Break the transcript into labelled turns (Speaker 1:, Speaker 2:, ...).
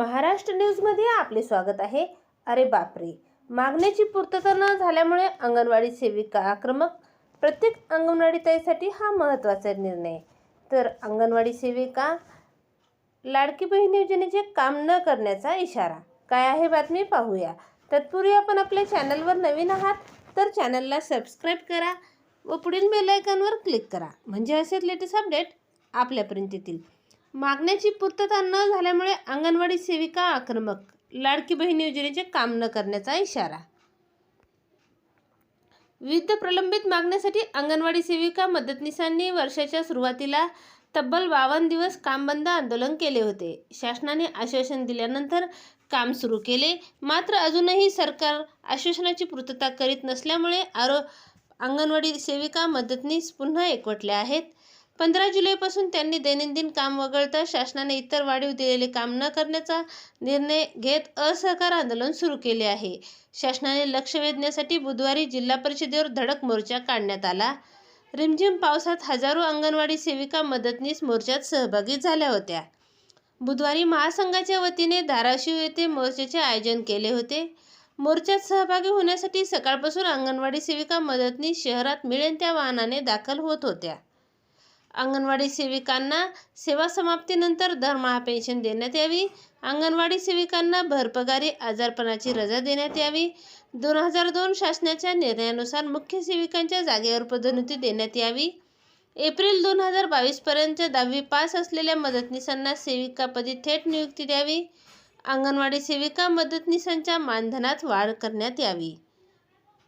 Speaker 1: महाराष्ट्र न्यूजमध्ये आपले स्वागत आहे. अरे बापरे! मागण्याची पूर्तता न झाल्यामुळे अंगणवाडी सेविका आक्रमक प्रत्येक अंगणवाडी ताईसाठी हा महत्त्वाचा निर्णय. तर अंगणवाडी सेविका लाडकी बहीण योजनेचे काम न करण्याचा इशारा. काय आहे बातमी पाहूया. तत्पूर्वी आपण आपल्या चॅनलवर नवीन आहात तर चॅनलला सबस्क्राईब करा व पुढील बेल आयकॉनवर क्लिक करा. म्हणजे असेच लेटेस्ट अपडेट आपल्यापर्यंत येतील मागण्याची पूर्तता न झाल्यामुळे अंगणवाडी सेविका आक्रमक. लाडकी बहीण योजनेचे काम न करण्याचा इशारा. विविध प्रलंबित मागण्यासाठी अंगणवाडी सेविका मदतनीसांनी वर्षाच्या सुरुवातीला तब्बल बावन्न दिवस काम बंद आंदोलन केले होते. शासनाने आश्वासन दिल्यानंतर काम सुरू केले. मात्र अजूनही सरकार आश्वासनाची पूर्तता करीत नसल्यामुळे आरो अंगणवाडी सेविका मदतनीस पुन्हा एकवटल्या आहेत. पंधरा जुलैपासून त्यांनी दैनंदिन काम वगळता शासनाने इतर वाढीव दिलेले काम न करण्याचा निर्णय घेत असहकार आंदोलन सुरू केले आहे. शासनाने लक्ष वेधण्यासाठी बुधवारी जिल्हा परिषदेवर धडक मोर्चा काढण्यात आला. रिमझिम पावसात हजारो अंगणवाडी सेविका मदतनीस मोर्चात सहभागी झाल्या होत्या. बुधवारी महासंघाच्या वतीने धाराशिव येथे मोर्चाचे आयोजन केले होते. मोर्चात सहभागी होण्यासाठी सकाळपासून अंगणवाडी सेविका मदतनीस शहरात मिळेल त्या वाहनाने दाखल होत होत्या. अंगणवाडी सेविकांना सेवा समाप्तीनंतर दरमहा पेन्शन देण्यात यावी. अंगणवाडी सेविकांना भरपगारी आजारपणाची रजा देण्यात यावी. दोन हजार दोन शासनाच्या निर्णयानुसार मुख्य सेविकांच्या जागेवर पदोन्नती देण्यात यावी. एप्रिल दोन हजार बावीसपर्यंत दहावी पास असलेल्या मदतनीसांना सेविकापदी थेट नियुक्ती द्यावी. अंगणवाडी सेविका मदतनीसांच्या मानधनात वाढ करण्यात यावी.